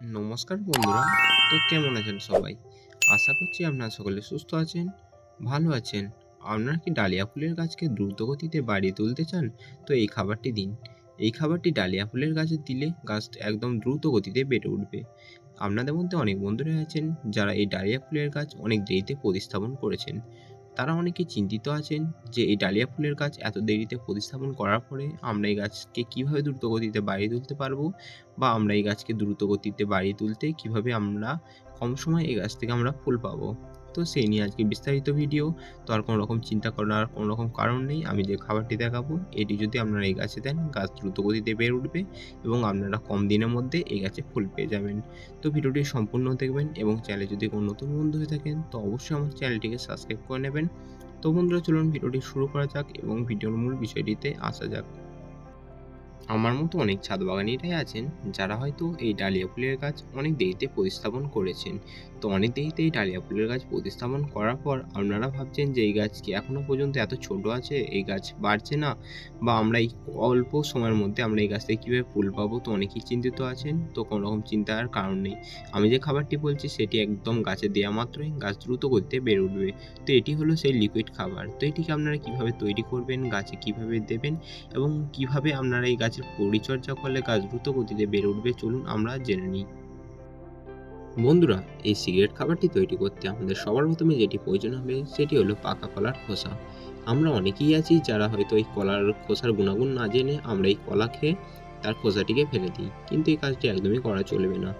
নমস্কার বন্ধুরা, তো কেমন আছেন সবাই? আশা করছি আপনারা সকলে সুস্থ আছেন, ভালো আছেন। আপনারা কি ডালিয়া ফুলের গাছকে দ্রুত গতিতে বাড়িয়ে তুলতে চান? তো এই খাবারটি দিন। এই খাবারটি ডালিয়া ফুলের গাছে দিলে গাছ একদম দ্রুত গতিতে বেড়ে উঠবে। আপনাদের মধ্যে অনেক বন্ধুরা আছেন যারা এই ডালিয়া ফুলের গাছ অনেক দেরিতে প্রতিস্থাপন করেছেন। তারা অনেকে চিন্তিত আছেন যে এই ডালিয়া ফুলের গাছ এত দেরিতে প্রতিস্থাপন করার পরে আমরা এই গাছকে কীভাবে দ্রুতগতিতে বাড়িয়ে তুলতে পারব? বা আমরা এই গাছকে দ্রুতগতিতে বাড়িয়ে তুলতে কীভাবে আমরা কম সময়ে এই গাছ থেকে আমরা ফুল পাবো? তো সেই নিয়ে আজকে বিস্তারিত ভিডিও তো আর কোনো রকম চিন্তা করার কোনো রকম কারণ নেই, আমি যে খাবারটি দেখাবো, এটি যদি আপনারা এই গাছে দেন, গাছ দ্রুত গতিতে বেড়ে উঠবে এবং আপনারা কম দিনের মধ্যে এই গাছে ফুল পেয়ে যাবেন। তো ভিডিওটি সম্পূর্ণ দেখবেন এবং চ্যানেলে যদি কোনো নতুন বন্ধু হয়ে থাকেন, তো অবশ্যই আমার চ্যানেলটিকে সাবস্ক্রাইব করে নেবেন। তো বন্ধুরা, চলুন ভিডিওটি শুরু করা যাক এবং ভিডিওর মূল বিষয়টিতে আসা যাক। আমার মতো অনেক ছাদ বাগানিরাই আছেন, যারা হয়তো এই ডালিয়া ফুলের গাছ অনেক দেরিতে প্রতিস্থাপন করেছেন। তো অনেক দেরিতে এই ডালিয়া ফুলের গাছ প্রতিস্থাপন করার পর আপনারা ভাবছেন যে এই গাছ কি এখনও পর্যন্ত এত ছোট আছে, এই গাছ বাড়ছে না? বা আমরা এই অল্প সময়ের মধ্যে আমরা এই গাছ থেকে কীভাবে ফুল পাবো? তো অনেকেই চিন্তিত আছেন, তো কোনো রকম চিন্তার কারণ নেই। আমি যে খাবারটি বলছি সেটি একদম গাছে দেওয়া মাত্রই, গাছ দ্রুত করতে বেড়ে উঠবে। তো এটি হলো সেই লিকুইড খাবার। তো এটিকে আপনারা কীভাবে তৈরি করবেন, গাছে কীভাবে দেবেন এবং কীভাবে আপনারা এই গাছের পরিচর্যা করলে গাছ দ্রুত গতিতে বেড়ে উঠবে, চলুন আমরা জেনে নিই। বন্ধুরা, এই সিগারেট খাবারটি তৈরি করতে আমাদের সবার প্রথমে যেটি প্রয়োজন হবে, সেটি হলো পাকা কলার খোসা। আমরা অনেকেই আছি যারা হয়তো এই কলার খোসার গুণাগুণ না জেনে আমরা এই কলা খেয়ে তার খোসাটিকে ফেলে দিই, কিন্তু এই কাজটি একদমই করা চলবে না।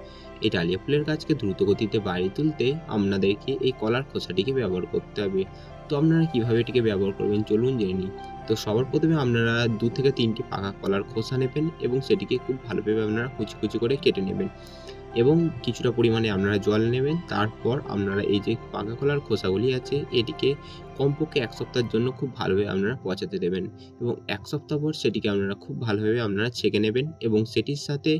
এই ডালিয়া ফুলের গাছকে দ্রুত গতিতে বাড়িয়ে তুলতে আপনাদেরকে এই কলার খোসাটিকে ব্যবহার করতে হবে। তো আপনারা কীভাবে এটিকে ব্যবহার করবেন? চলুন জেনে নিই। তো সবার প্রথমে আপনারা দু থেকে তিনটি পাকা কলার খোসা নেবেন এবং সেটিকে খুব ভালোভাবে আপনারা কুচি কুচি করে কেটে নেবেন এবং কিছুটা পরিমাণে আপনারা জল নেবেন। তারপর আপনারা এই যে পাকা কলার খোসাগুলি আছে, এটিকে কমপক্ষে এক সপ্তাহের জন্য খুব ভালোভাবে আপনারা পচাতে দেবেন এবং এক সপ্তাহ পর সেটিকে আপনারা খুব ভালোভাবে আপনারা ছেঁকে নেবেন এবং সেটির সাথে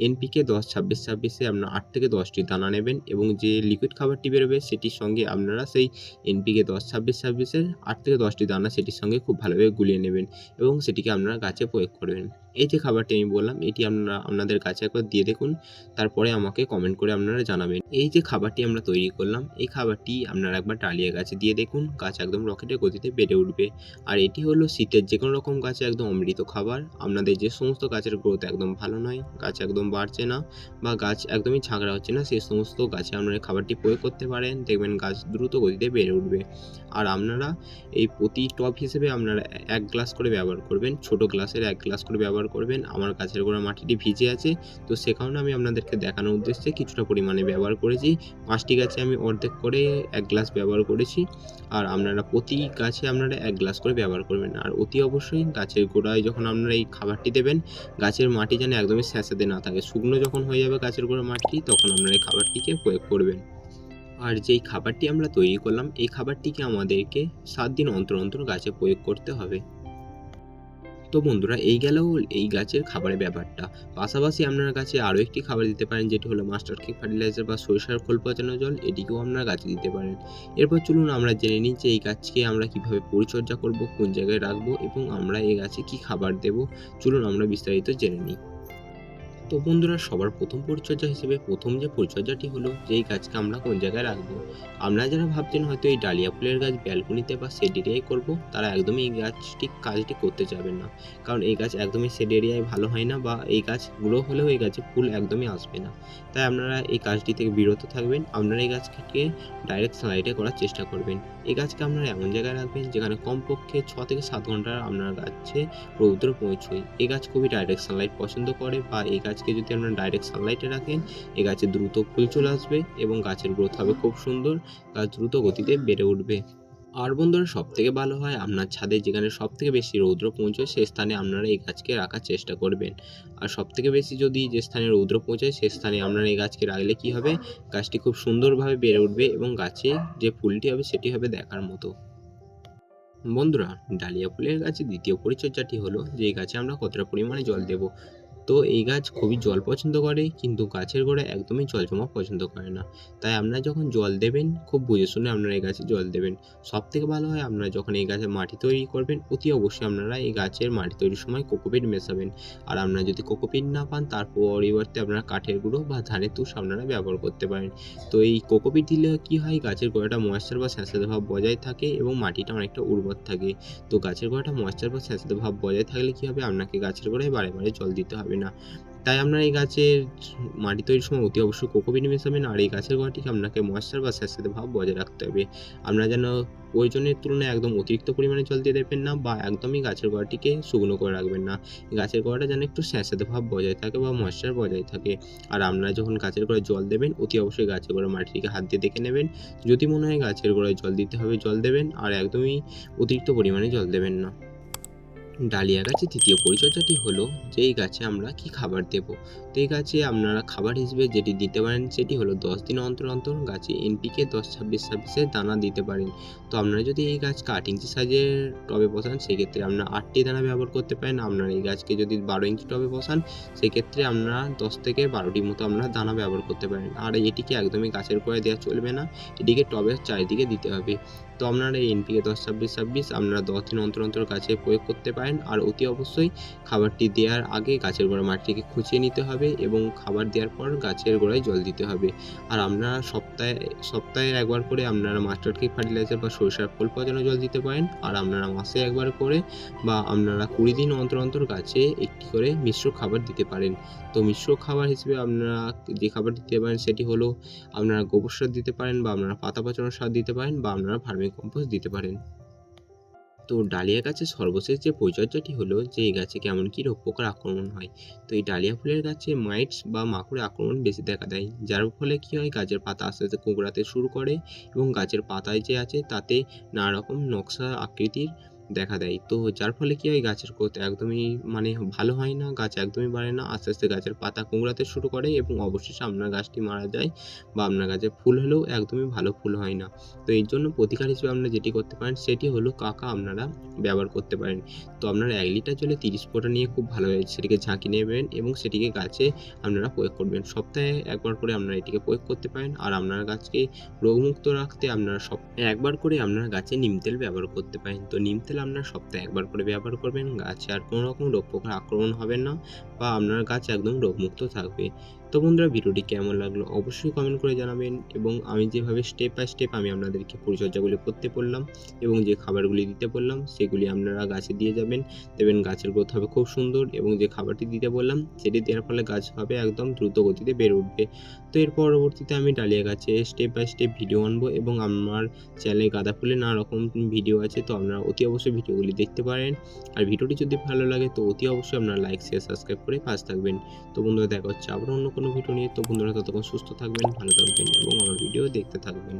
এনপিকে দশ, ছাব্বিশ, ছাব্বিশে আপনারা আট থেকে দশটি দানা নেবেন এবং যে লিকুইড খাবারটি বেরোবে সেটির সঙ্গে আপনারা সেই এনপিকে দশ, ছাব্বিশ, ছাব্বিশের আট থেকে দশটি দানা সেটির সঙ্গে খুব ভালোভাবে গুলিয়ে নেবেন এবং সেটিকে আপনারা গাছে প্রয়োগ করবেন। এই যে খাবারটি আমি বললাম, এটি আপনারা আপনাদের গাছে একবার দিয়ে দেখুন, তারপরে আমাকে কমেন্ট করে আপনারা জানাবেন। এই যে খাবারটি আমরা তৈরি করলাম, এই খাবারটি আপনারা একবার ডালিয়া গাছে দিয়ে দেখুন গাছ একদম রকেটের গতিতে বেড়ে উঠবে। আর এটি হলো শীতের যে কোনো রকম গাছে একদম অমৃত খাবার। আপনাদের যে সমস্ত গাছের গ্রোথ একদম ভালো নয়, গাছ একদম বাড়ছে না বা গাছ একদমই ঝাঁকড়া হচ্ছে না সেই সমস্ত গাছে আপনারা খাবারটি প্রয়োগ করতে পারেন, দেখবেন গাছ দ্রুত গতিতে বেড়ে উঠবে। আর আপনারা এই প্রতি টপ হিসেবে আপনারা এক গ্লাস করে ব্যবহার করবেন, ছোট গ্লাসের এক গ্লাস করে ব্যবহার করবেন। আমার গাছের গোড়া মাটিটি ভিজে আছে, তো সে কারণে আমি আপনাদেরকে দেখানোর উদ্দেশ্যে কিছুটা পরিমাণে ব্যবহার করেছি। পাঁচটি গাছে আমি অর্ধেক করে এক গ্লাস ব্যবহার করেছি। আর আপনারা প্রতি গাছে আপনারা এক গ্লাস করে ব্যবহার করবেন। আর অতি অবশ্যই গাছের গোড়ায় যখন আপনারা এই খাবারটি দেবেন, গাছের মাটি যেন একদমই স্যাঁচাতে না থাকে। শুকনো যখন হয়ে যাবে গাছের গোড়া মাটি, তখন আপনারা এই খাবারটিকে প্রয়োগ করবেন। আর যেই খাবারটি আমরা তৈরি করলাম, এই খাবারটিকে আমাদেরকে সাত দিন অন্তর অন্তর গাছে প্রয়োগ করতে হবে। তো বন্ধুরা, এই গেল এই গাছের খাবারের ব্যাপারটা। পাশাপাশি আপনার গাছে আরও একটি খাবার দিতে পারেন, যেটি হলো মাস্টার কেক ফার্টিলাইজার বা সরিষার খোল পচানো জল। এটিকেও আপনারা গাছে দিতে পারেন। এরপর চলুন আমরা জেনে নিই যে এই গাছকে আমরা কীভাবে পরিচর্যা করব, কোন জায়গায় রাখব এবং আমরা এই গাছে কি খাবার দেব। চলুন আমরা বিস্তারিত জেনে নিই। তো বন্ধুরা, সবার প্রথম পরিচর্যা হিসেবে প্রথম যে পরিচর্যাটি হলো যে এই গাছকে আমরা কোন জায়গায় রাখব? আপনারা যারা ভাবছেন হয়তো এই ডালিয়া ফুলের গাছ ব্যালকনিতে বা শেড এরিয়ায় করব, তারা একদমই এই গাছটি, কাজটি করতে যাবেন না। কারণ এই গাছ একদমই শেড এরিয়ায় ভালো হয় না বা এই গাছ গ্রো হলেও এই গাছে ফুল একদমই আসবে না। তাই আপনারা এই কাজটি থেকে বিরত থাকবেন। আপনারা এই গাছকে ডাইরেক্ট সানলাইটে করার চেষ্টা করবেন। এই গাছকে আপনারা এমন জায়গায় রাখবেন যেখানে কমপক্ষে ছ থেকে সাত ঘণ্টা আপনার গাছে রৌদ্র পৌঁছয়। এই গাছ খুবই ডাইরেক্ট সানলাইট পছন্দ করে বা এই গাছকে যদি আপনারা ডাইরেক্ট সানলাইটে রাখেন, এই গাছে দ্রুত ফুল চলে আসবে এবং গাছের গ্রোথ হবে খুব সুন্দর। গাছ দ্রুত গতিতে বেড়ে উঠবে। আর বন্ধুরা সব থেকে ভালো হয়, আপনার ছাদে যেখানে সব থেকে বেশি রৌদ্র পৌঁছয় সেই স্থানে আপনারা এই গাছকে রাখার চেষ্টা করবেন। আর সব থেকে বেশি যদি যে স্থানে রৌদ্র পৌঁছায় সেই স্থানে আপনারা এই গাছকে রাখলে কি হবে? গাছটি খুব সুন্দরভাবে বেড়ে উঠবে এবং গাছে যে ফুলটি হবে সেটি হবে দেখার মতো। বন্ধুরা, ডালিয়া ফুলের গাছে দ্বিতীয় পরিচর্যাটি হলো যে গাছে আমরা কতটা পরিমাণে জল দেব। তো এই গাছ খুবই জল পছন্দ করে, কিন্তু গাছের গোড়ায় একদমই জল জমা পছন্দ করে না। তাই আপনারা যখন জল দেবেন, খুব বুঝে শুনে আপনারা এই গাছে জল দেবেন। সব থেকে ভালো হয় আপনারা যখন এই গাছে মাটি তৈরি করবেন, অতি অবশ্যই আপনারা এই গাছের মাটি তৈরির সময় কোকোপিট মেশাবেন। আর আপনারা যদি কোকোপিট না পান, তার পরিবর্তে আপনারা কাঠের গুঁড়ো বা ধানের তুষ আপনারা ব্যবহার করতে পারেন। তো এই কোকোপিট দিলে কি হয়, গাছের গোড়াটা ময়েশ্চার বা স্যাঁতস্যাঁতে ভাব বজায় থাকে এবং মাটিটা অনেকটা উর্বর থাকে। তো গাছের গোড়াটা ময়েশ্চার বা স্যাঁতস্যাঁতে ভাব বজায় থাকলে কি হবে? আপনাকে গাছের গোড়ায় বারে বারে জল দিতে হবে। না। তাই আপনারা এই গাছের মাটি তৈরির সময় অতি অবশ্যই কোকোপিট মেশাবেন আর এই গাছের গোড়াটিকে আপনাকে ময়েশ্চার বা স্যাঁতস্যাঁতে ভাব বজায় রাখতে হবে। আপনারা যেন প্রয়োজনের তুলনায় একদম অতিরিক্ত পরিমাণে জল দিয়ে দেবেন না বা একদমই গাছের গোড়াটিকে শুকনো করে রাখবেন না। গাছের গোড়াটা যেন একটু স্যাঁতস্যাঁতে ভাব বজায় থাকে বা ময়েশ্চার বজায় থাকে। আর আপনারা যখন গাছের গোড়ায় জল দেবেন, অতি অবশ্যই গাছের গোড়ার মাটিটিকে হাত দিয়ে দেখে নেবেন। যদি মনে হয় গাছের গোড়ায় জল দিতে হবে, জল দেবেন। আর একদমই অতিরিক্ত পরিমাণে জল দেবেন না। ডালিয়া গাছের দ্বিতীয় পরিচর্যাটি হলো যে এই গাছে আমরা কি খাবার দেব। তো এই গাছে আপনারা খাবার হিসেবে যেটি দিতে পারেন সেটি হলো দশ দিন অন্তর অন্তর গাছে এনপিকে দশ ছাব্বিশ ছাব্বিশের দানা দিতে পারেন। তো আপনারা যদি এই গাছ আট ইঞ্চি সাইজের টবে বসান, সেক্ষেত্রে আপনারা আটটি দানা ব্যবহার করতে পারেন। আপনারা এই গাছকে যদি বারো ইঞ্চি টবে বসান, সেক্ষেত্রে আপনারা দশ থেকে বারোটির মতো আপনারা দানা ব্যবহার করতে পারেন। আর এটিকে একদমই গাছের গোড়ায় দেওয়া চলবে না, এটিকে টবের চারিদিকে দিতে হবে। তো আপনারা এই এনপিকে দশ, ছাব্বিশ ছাব্বিশ আপনারা দশ দিন অন্তর অন্তর গাছে প্রয়োগ করতে পারেন আর অতি অবশ্যই খাবারটি দেওয়ার আগে গাছের গোড়া মাটিকে খুঁচিয়ে নিতে হবে এবং খাবার দেওয়ার পর গাছের গোড়ায় জল দিতে হবে। আর আপনারা সপ্তাহে সপ্তাহে একবার করে আপনারা মাস্টার কিক ফার্টিলাইজার বা সরিষার ফুল পচানো জল দিতে পারেন। আর আপনারা মাসে একবার করে বা আপনারা কুড়ি দিন অন্তর অন্তর গাছে একটি করে মিশ্র খাবার দিতে পারেন। তো মিশ্র খাবার হিসেবে আপনারা যে খাবার দিতে পারেন সেটি হলো আপনারা গোবর সার দিতে পারেন বা আপনারা পাতা পচানোর সার দিতে পারেন বা আপনারা ভার্মি কম্পোস্ট দিতে পারেন। তো ডালিয়া গাছের সর্বশেষ যে পরিচর্যাটি হলো যে এই গাছে কেমন কী রোগ পোকার আক্রমণ হয়, তো এই ডালিয়া ফুলের গাছে মাইটস বা মাকড়ের আক্রমণ বেশি দেখা দেয়, যার ফলে কী হয়, গাছের পাতা আস্তে আস্তে কুঁকড়াতে শুরু করে এবং গাছের পাতায় যে আছে, তাতে নানা রকম নকশা আকৃতির দেখা দেয়। তো যার ফলে কী হয়, গাছের গ্রোথ একদমই মানে ভালো হয় না, গাছ একদমই বাড়ে না। আস্তে আস্তে গাছের পাতা কুঁকড়াতে শুরু করে এবং অবশেষে আপনার গাছটি মারা যায় বা আপনার গাছে ফুল হলেও একদমই ভালো ফুল হয় না। তো এর জন্য প্রতিকার হিসেবে আপনারা যেটি করতে পারেন, সেটি হলো কাকা আপনারা ব্যবহার করতে পারেন। তো আপনারা এক লিটার জলে তিরিশ ফোঁটা নিয়ে খুব ভালোভাবে সেটিকে ঝাঁকি নেবেন এবং সেটিকে গাছে আপনারা প্রয়োগ করবেন। সপ্তাহে একবার করে আপনারা এটিকে প্রয়োগ করতে পারেন আর আপনার গাছকে রোগমুক্ত রাখতে আপনারা সপ্তাহে একবার করে আপনারা গাছে নিম তেল ব্যবহার করতে পারেন। তো নিম তেল আপনারা সপ্তাহে একবার করে ব্যবহার করবেন। গাছে আর কোনো রকম রোগ পোকার আক্রমণ হবে না বা আপনার গাছ একদম রোগমুক্ত থাকবে। তো বন্ধুরা ভিডিওটি কেমন লাগল অবশ্যই কমেন্ট করে জানাবেন এবং আমি যেভাবে স্টেপ বাই স্টেপ আমি আপনাদেরকে পরিচর্যাগুলি করতে বললাম এবং যে খাবারগুলি দিতে বললাম, সেগুলি আপনারা গাছে দিয়ে যাবেন। দেবেন গাছের গ্রোথ হবে খুব সুন্দর এবং যে খাবারটি দিতে বললাম, সেটি দেওয়ার ফলে গাছ হবে একদম দ্রুত গতিতে বেড়ে উঠবে। তো এর পরবর্তীতে আমি ডালিয়া গাছে স্টেপ বাই স্টেপ ভিডিও আনব এবং আমার চ্যানেলে গাঁদা ফুলের নানা রকম ভিডিও আছে, তো আপনারা অতি অবশ্যই ভিডিওগুলি দেখতে পারেন। আর ভিডিওটি যদি ভালো লাগে, তো অতি অবশ্যই আপনারা লাইক শেয়ার সাবস্ক্রাইব করে পাশ থাকবেন। তো বন্ধুরা দেখা হচ্ছে আবার অন্য কোনো ভিডিও নিয়ে। তো বন্ধুরা, ততক্ষণ সুস্থ থাকবেন, ভালো থাকবেন এবং আমার ভিডিও দেখতে থাকবেন।